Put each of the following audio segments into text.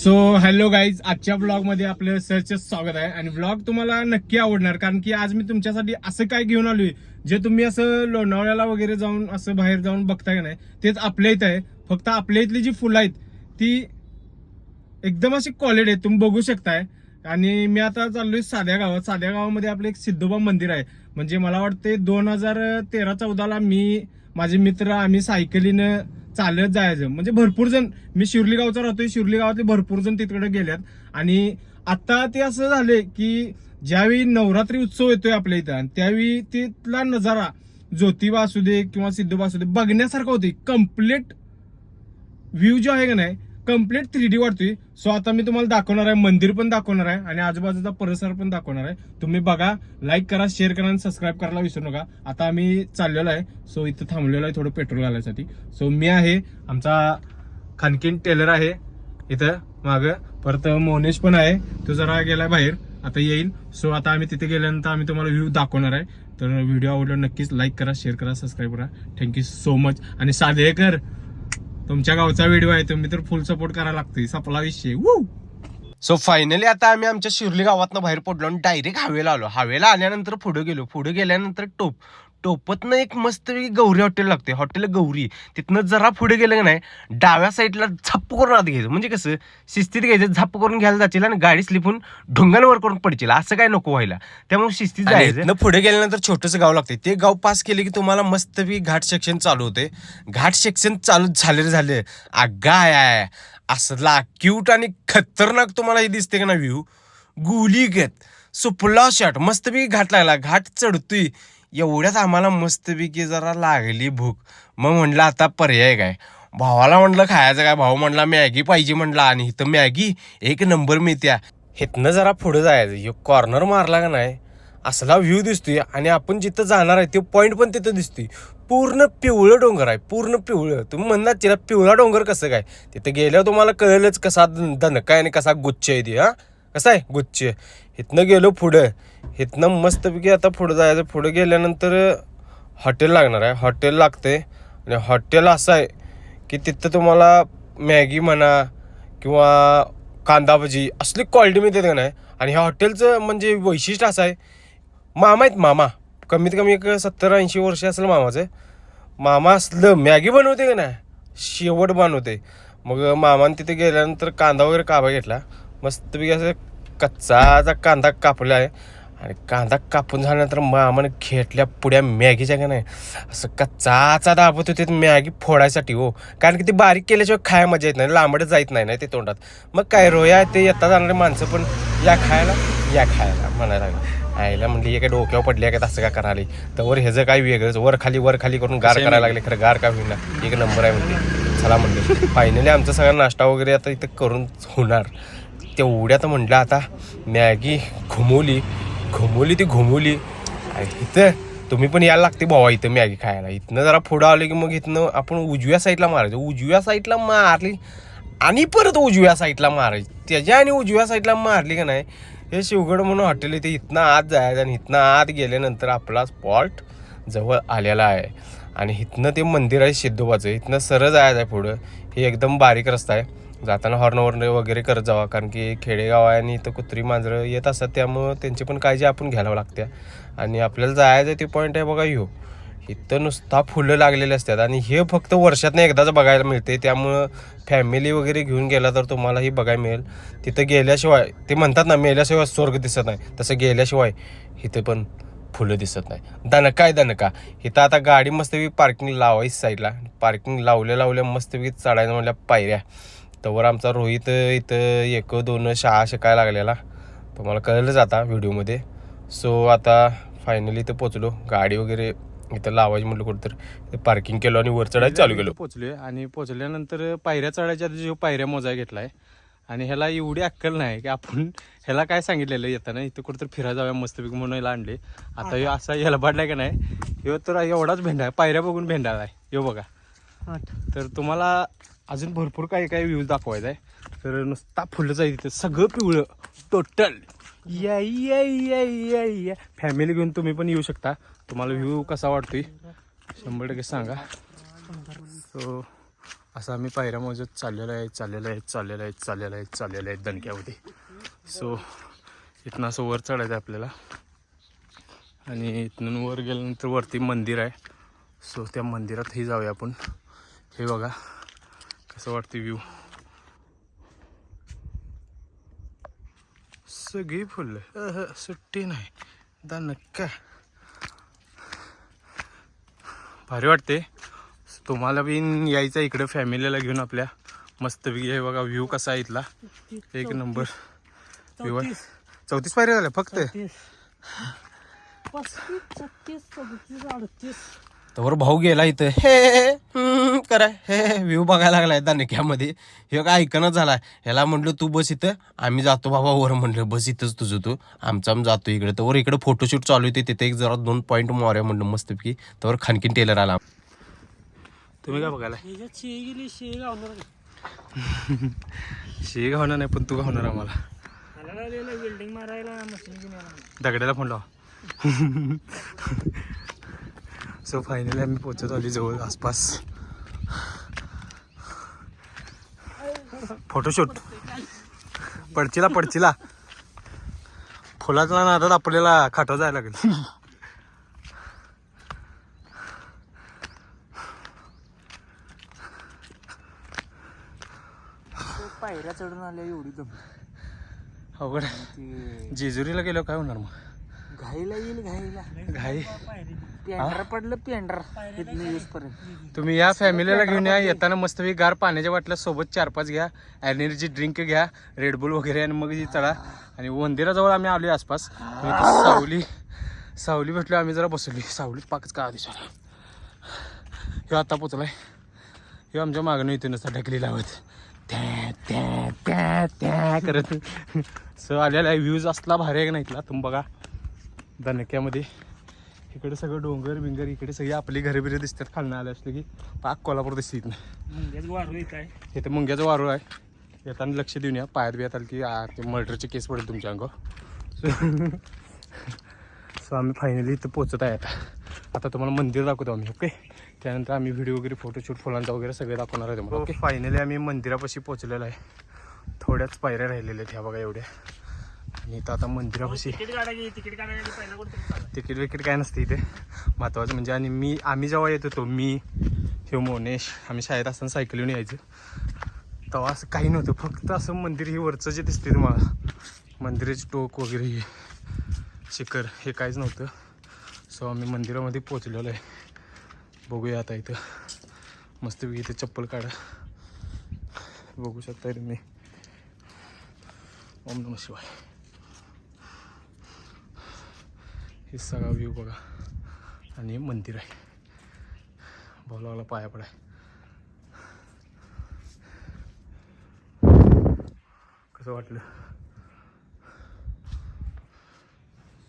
So hello guys आजच्या ब्लॉगमध्ये आपलं सहज स्वागत आहे. आणि ब्लॉग तुम्हाला नक्की आवडणार कारण की आज मी तुमच्यासाठी असं काय घेऊन आलोय जे तुम्ही असं लोणावळ्याला वगैरे जाऊन असं बाहेर जाऊन बघताय का नाही तेच आपल्या इथं आहे. फक्त आपल्या इथली जी फुलं आहेत ती एकदम अशी क्वालिटी आहे तुम्ही बघू शकताय. आणि मी आता चाललोय साध्या गावात. साध्या गावामध्ये आपलं एक सिद्धोबा मंदिर आहे. म्हणजे मला वाटते दोन हजार तेरा चौदाला मी माझे मित्र आम्ही सायकलीनं चालत जायचं. म्हणजे भरपूर जण मी शिर्ली गावचा राहतोय शिर्ली गावातले भरपूर जण तिकडे गेल्यात. आणि आता ते असं झाले की ज्यावेळी नवरात्री उत्सव येतोय आपल्या इथं आणि त्यावेळी तिथला नजारा ज्योतिबा असू दे किंवा सिद्धोबा असू दे बघण्यासारखा होते कंप्लीट व्ह्यू जो आहे का नाही कंप्लीट थ्री डी वाटतोय सो आता मी तुम्हाला दाखवणार आहे मंदिर पण दाखवणार आहे आणि आजूबाजूचा परिसर पण दाखवणार आहे. तुम्ही बघा लाईक करा शेअर करा आणि सबस्क्राईब करायला विसरू नका. आता आम्ही चाललेलो आहे. सो इथं थांबलेलो आहे थोडं पेट्रोल घालायसाठी. सो मी आहे आमचा खानकीन टेलर आहे इथं माग. परत मोनेश पण आहे. तो जरा गेलाय बाहेर. आता येईल. सो आता आम्ही तिथे गेल्यानंतर आम्ही तुम्हाला व्ह्यू दाखवणार आहे. तर व्हिडिओ आवडला नक्कीच लाईक करा शेअर करा सबस्क्राईब करा. थँक्यू सो मच आणि साधे कर. तुमच्या गावचा व्हिडिओ आहे तुम्ही तर फुल सपोर्ट करायला लागतोय. सपला विषय. वू सो फायनली आता आम्ही आमच्या शिर्ली गावातनं बाहेर पडलो आणि डायरेक्ट हवेला आलो. हवेला आल्यानंतर पुढे गेलो. पुढे गेल्यानंतर टोप. टोपतनं एक मस्त गौरी हॉटेल लागते हॉटेल गौरी. तिथनं जरा पुढे गेलं का नाही डाव्या साईडला झप्प करून आत घ्यायचं. म्हणजे कसं शिस्तीत घ्यायचं झप्प करून घ्यायला जातील आणि गाडी स्लिपून ढोंगांवर करून पडतील असं काय नको व्हायला. त्यामुळे शिस्तीत जायचं. पुढे गेल्यानंतर छोटंसं गाव लागते ते गाव पास केले की तुम्हाला मस्तपैकी घाट सेक्शन चालू होते घाट सेक्शन चालू झाले झाले. आगाय आहे असला क्यूट आणि खतरनाक तुम्हाला हे दिसते का ना व्ह्यू गुलीगत सुपला शॉट मस्तपैकी घाट लागला. घाट चढतोय. एवढ्याच आम्हाला मस्तपैकी जरा लागली भूक. मग म्हणलं आता पर्याय काय? भावाला म्हणलं खायचं काय? भाऊ म्हणला मॅगी पाहिजे म्हणला. आणि इथं मॅगी एक नंबर मिळत्या. हिथनं जरा पुढे जायचं. हे कॉर्नर मारला का नाही? असला व्ह्यू दिसतोय. आणि आपण जिथं जाणार आहे ते पॉईंट पण तिथं दिसतोय. पूर्ण पिवळं डोंगर आहे. पूर्ण पिवळं. तुम्ही म्हणणार तिला पिवळा डोंगर कसं काय? तिथं गेल्यावर तुम्हाला कळेलच कसा दन- दणका आहे आणि कसा गुच्छ आहे ते हां? कसं आहे गुच्छ. इथनं गेलो पुढं. इथनं मस्तपैकी आता पुढं जायचं. पुढं गेल्यानंतर हॉटेल लागणार आहे. हॉटेल लागते आणि हॉटेल असं आहे की तिथं तुम्हाला मॅगी म्हणा किंवा कांदा भजी असली क्वालिटी मिळते का नाही? आणि ह्या हॉटेलचं म्हणजे वैशिष्ट्य असं आहे मामा आहेत मामा. कमीत कमी एक सत्तर ऐंशी वर्ष असेल मामाचं. मामा असलं मॅगी बनवते का नाही? शेवट बनवते. मग मामाने तिथे गेल्यानंतर कांदा वगैरे काबा घेतला. मस्तपैकी असं कच्चाचा कांदा कापला आहे. आणि कांदा कापून झाल्यानंतर मामाने घेतल्या पुड्या मॅगीच्या का नाही? असं कच्चाचा दाबत होते ते मॅगी फोडायसाठी हो. कारण की ती बारीक केल्याशिवाय खाया मजा येत नाही. लांबड जायत नाही ना ते तोंडात. मग काय रोया ते येता जाणारे माणसं पण या खायला या खायला म्हणायला लागले. आईला म्हणली काय डोक्यावर पडली काय असं का करायला? तर वर ह्याचं काय वेगळंच. वर खाली वर खाली करून गार करायला लागले. खरं गार का होईना. एक नंबर आहे म्हणते चला म्हणले. फायनली आमचा सगळा नाश्ता वगैरे आता इथं करून होणार. तेवढ्यात म्हटलं आता मॅगी घुमवली घुमवली ती घुमवली. इथं तुम्ही पण यायला लागते भावा इथं मॅगी खायला. इथनं जरा पुढं आलं की मग इथनं आपण उजव्या साईडला मारायचं. उजव्या साईडला मारली आणि परत उजव्या साईडला मारायची. त्याच्या आणि उजव्या साईडला मारली का नाही हे शिवगड म्हणून हॉटेल इथे इथनं आत जायचं आणि इथनं आत गेल्यानंतर आपला स्पॉट जवळ आलेला आहे. आणि इथनं ते मंदिर आहे सिद्धोबाचं. इथनं सरळ जायचं आहे पुढं. हे एकदम बारीक रस्ता आहे. जाताना हॉर्नवर्न वगैरे करत जावा कारण की खेडेगाव आहे आणि इथं कुत्री मांजरं येत असतात त्यामुळं त्यांची पण काळजी आपण घ्यायला लागते. आणि आपल्याला जायचं ते पॉईंट आहे बघा ह्यो. इथं नुसता फुलं लागलेले असतात आणि हे फक्त वर्षातनं एकदाच बघायला मिळते त्यामुळं फॅमिली वगैरे घेऊन गेला तर तुम्हाला ही बघायला मिळेल. तिथं गेल्याशिवाय ते म्हणतात ना मेल्याशिवाय स्वर्ग दिसत नाही. तसं गेल्याशिवाय इथं पण फुलं दिसत नाही. दणका आहे दणका इथं आता गाडी मस्तपैकी पार्किंग लावायची साईडला पार्किंग लावल्या लावल्या मस्तपैकी चढायला म्हणल्या पायऱ्या. तवर आमचा रोहित इथं एक दोन शाळा शिकायला लागलेला. तुम्हाला कळलंच आता व्हिडिओमध्ये. सो आता फायनली इथं पोचलो. गाडी वगैरे इथं लावायची म्हटलं कुठं तर पार्किंग केलं आणि वर चढायला चालू केलं. पोचलो आणि पोचल्यानंतर पायऱ्या चढायच्या आधी जो पायऱ्या घेतला घेतलाय आणि ह्याला एवढी अक्कल नाही की आपण ह्याला काय सांगितलेलं येताना इथं कुठं फिरायला जाऊया मस्तपैकी म्हणून याला आणले. आता ह्यो असा याला बाडलाय का नाही? ह्यो तर एवढाच भेंडा आहे पायऱ्या बघून भेंडा आहे. ह्यो बघा. तर तुम्हाला अजून भरपूर काही काही व्ह्यूज दाखवायचा आहे. तर नुसता फुलंच आहे तिथं सगळं पिवळं. टोटल या या फॅमिली घेऊन तुम्ही पण येऊ शकता. तुम्हाला व्ह्यू कसा वाटतोय? शंभर टक्के सांगा. सो असं आम्ही पायऱ्या मोजत चाललेलो आहे चाललेलं आहे चाललेलं आहे चाललेलं आहे चाललेलं आहे दणक्यामध्ये सो इथनं असं वर चढायचं आहे आपल्याला. आणि इथून वर गेल्यानंतर वरती मंदिर आहे. सो त्या मंदिरातही जाऊया आपण. हे बघा कसं वाटते व्ह्यू सगळी फुलं. सुट्टी नाही. दणका भारी वाटते तुम्हाला बी यायचं इकडे फॅमिलीला घेऊन आपल्या मस्तपैकी हे बघा व्ह्यू कसा आहे इथला. एक नंबर. व्ह्यू आहे चौतीस. पायऱ्या झाल्या फक्त. तर भाऊ गेला इथं. हे करा. हे व्ह्यू बघायला लागलाय दानक्यामध्ये. हे काय ऐकणच झालाय. ह्याला म्हटलं तू बस इथं. आम्ही जातो बाबा वर. म्हटलं बस इथंच तुझं तू. आमचा आम्ही जातो इकडे. तर वर इकडे फोटोशूट चालू होते. तिथे एक जरा दोन पॉईंट मारूया म्हणलं मस्तपैकी. तर खानकीन टेलर आला. तुम्ही काय बघायला शेळी गेली शेळी गावणार का? शे होणार नाही पण तू होणार आम्हाला. मला लागलेलं वेल्डिंग मारायला मशीन घेऊन यायला. दगड्याला फोन लावा. सो फायनली आम्ही पोचत आली जवळ आसपास. फोटोशूट पडचिला पडचिला. फुलाचा नादात आपल्याला खाटो जायला लागेल. पायऱ्या चढून आल्या एवढी दम. अवघड. ती जेजुरीला गेलो काय होणार मग? घाईला येईल घाईला. घाई. पेंढर पडलं पेंढर. इथनं यूज पर्यंत तुम्ही या फॅमिलीला घेऊन या येताना मस्तपैकी गार पाण्याच्या बाटल्या सोबत चार पाच घ्या एनर्जी ड्रिंक घ्या रेडबुल वगैरे आणि मग जी चढा आणि मंदिराजवळ आम्ही आलो आसपास. सावली सावली भेटलो आम्ही जरा बसवली सावलीत पाकच का दिसला ह्यो आता पोचलाय. ह्यो आमच्या मागणं इथे नसता ढकली लावत त्या त्या त्या त्या करत. सो आलेला व्ह्यूज असला भारी आहे इथला? तुम्ही बघा. दणक्यामध्ये इकडे सगळं डोंगर बिंगर इकडे सगळी आपली घरे बिरे दिसतात खालनं आले असले की. पाक कोल्हापूर दिसते इथनं. इथं मुंग्याचं वारूळ आहे. येताना लक्ष देऊन या. पायात बियात आलं की ते मर्डरचे केस पडेल तुमच्या सो आम्ही फायनली इथं पोचत आहे आता आता तुम्हाला मंदिर दाखवतो आम्ही ओके त्यानंतर आम्ही व्हिडिओ वगैरे फोटोशूट फुलांचा वगैरे सगळे दाखवणार आहे तुम्हाला ओके फायनली आम्ही मंदिरापाशी पोचलेलो आहे. थोड्याच पायऱ्या राहिलेल्या आहेत ह्या बघा एवढ्या. आणि इथं आता मंदिरापाशी तिकीट विकीट काय नसते इथे. महत्त्वाचं म्हणजे आणि मी आम्ही जेव्हा येत होतो मी हे मोनेश आम्ही शाळेत असताना सायकलीने यायचो. तेव्हा असं काही नव्हतं फक्त असं मंदिर हे वरचं जे दिसते तुम्हाला मंदिराचे टोक वगैरे हे. शिखर हे काहीच नव्हतं. सो आम्ही मंदिरामध्ये पोचलेलो आहे. बघूया आता इथं. मस्त इथे चप्पल काढा. बघू शकता तुम्ही ओम नम शिवाय. हे सगळा व्ह्यू बघा. आणि मंदिर आहे. भाऊ पाया पडाय. कसं वाटलं?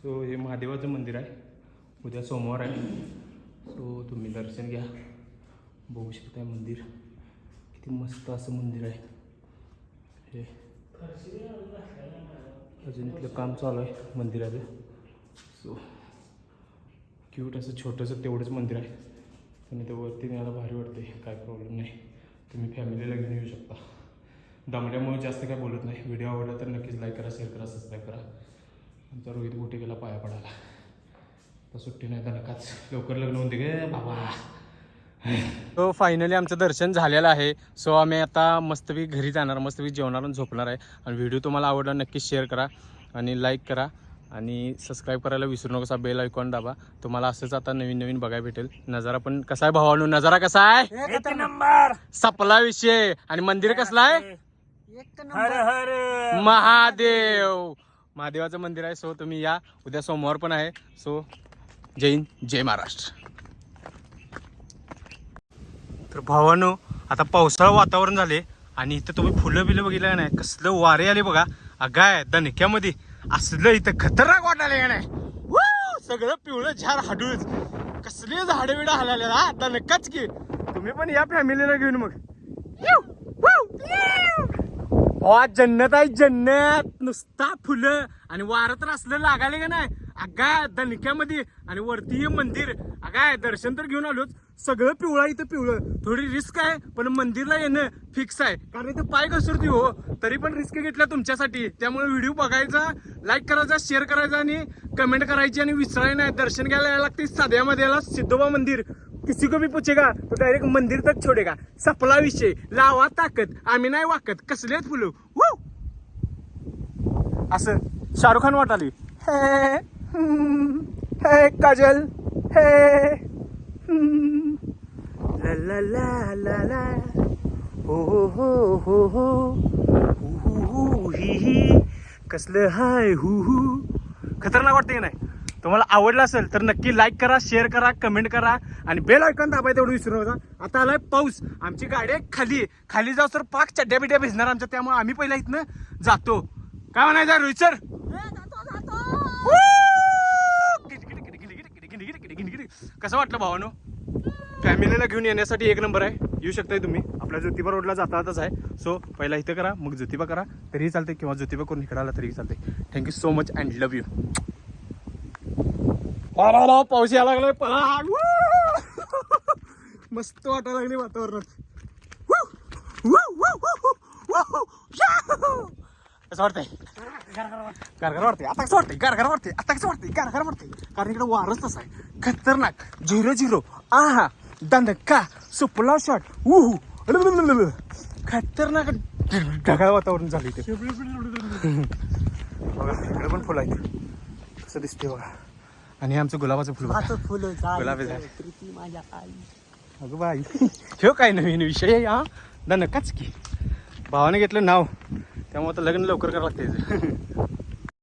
सो हे महादेवाचं मंदिर आहे. उद्या सोमवार आहे. सो तुम्ही दर्शन घ्या. बघू शकता मंदिर. किती मस्त असं मंदिर आहे. हे. अजून इथलं काम चालू आहे मंदिराचं. सो क्यूट असं छोटंसं तेवढंच मंदिर आहे. आणि ते वरती न्यायला भारी वाटते काय प्रॉब्लेम नाही. तुम्ही फॅमिलीला घेऊन येऊ शकता. दमल्यामुळे जास्त काय बोलत नाही. व्हिडिओ आवडला तर नक्कीच लाईक करा शेअर करा सबस्क्राईब करा. आमचा रोहित गोटे गेला पाया पडायला. तर सुट्टी नाही नकाच लवकर लग्न होते गे बाबा. तो फायनली आमचं दर्शन झालेलं आहे. सो आम्ही आता मस्तपैकी घरी जाणार मस्तपैकी जेवणार आणि झोपणार आहे. आणि व्हिडिओ तुम्हाला आवडला नक्कीच शेअर करा आणि लाईक करा. आणि सबस्क्राईब करायला विसरू नका बेल ऐकून दाबा. तुम्हाला असंच आता नवीन नवीन बघायला भेटेल. नजारा पण कसा आहे भावानो? नजारा कसा आहे? एक नंबर. सपला विषय. आणि मंदिर कसलं आहे? एक हर हर. महादेव. महादेवाचं मंदिर आहे सो तुम्ही या. उद्या सोमवार पण आहे सो जय हिंद जय महाराष्ट्र. तर भावानो आता पावसाळा वातावरण झाले आणि इथं तुम्ही फुलं बिलं बघितलं का नाही? कसलं वारे आले बघा. अगाय दणक्यामध्ये असलं इथं खतरनाक वाटायला का नाही? सगळं पिवळं झाड हाडूच कसले झाडं बिडं हलाले हा? दणकाच की. तुम्ही पण या फॅमिलीला घेऊन मग. Yew! जन्नत आहे जन्नत. नुसता फुलं. आणि वारं तर असलं लागाले का नाही? अगाय दणक्यामध्ये आणि वरती हे मंदिर. अगाय दर्शन तर घेऊन आलोच सगळं पिवळं इथं पिवळं. थोडी रिस्क आहे पण मंदिरला येणं फिक्स आहे. कारण इथं पाय घसरती हो. तरी पण रिस्क घेतला तुमच्यासाठी. त्यामुळे व्हिडिओ बघायचा लाईक करायचा शेअर करायचा आणि कमेंट करायची आणि विसरायला नाही. दर्शन घ्यायला यायला लागते साध्यामध्ये याला सिद्धोबा मंदिर. किसी को भी पूछेगा तो डायरेक्ट मंदिर तक छोडेगा। सपला विषय लावा ताकद आम्ही नाही वाकत कसले आहेत फुलं? हो असं शाहरुख खान वाटाली. हे हे काजल हे ला ला ला ला हो हो हो हो हो. हु, हु, हु, ही ही. कसलं हाय हु हु. खतरनाक वाटते की नाही? तुम्हाला आवडलं असेल तर नक्की लाईक करा शेअर करा कमेंट करा आणि बेल ऐकून दाबाय तेवढं विसरू नका. आता आलाय पाऊस. आमची गाडी खाली. खाली जाऊ तर पाक चड्ड्या बिड्या भिजणार आमच्या त्यामुळे आम्ही पहिला इथनं जातो. काय म्हणायचं रोहित सर? कसं वाटलं भावानो? फॅमिलीला घेऊन येण्यासाठी एक नंबर आहे. येऊ शकताय तुम्ही. आपल्या ज्योतिबा रोडला जातातच आहे. सो पहिला इथं करा मग ज्योतिबा करा. तरीही चालते किंवा ज्योतिबा करून इकडे आला तरीही चालते thank you so much and love you पाऊस यायला लागलाय Woo! मस्त वाटायला लागले वातावरणात. वाटतंय? गारगार वाटते आता कसं वाटतंय? गारगार वाटते आता कसं वाटतंय? गारगार वाटते कारण इकडे वारच तसा आहे. खतरनाक. Zero zero. आहा. दंडका सुपला शॉट उहू. खतरनाक. ढगाळ वातावरण झालं इथे. बघा इकडे पण फुलं आहेत. कसं दिसते बघा. आणि हे आमचं गुलाबाचं फुल बघा. फुलं गुलाबी झाड. प्रीती माझ्या आई. अगं बाई. काय नवीन विषय आहे हा दणकाच की. भावाने घेतलं नाव. त्यामुळे आता लग्न लवकर करावं लागते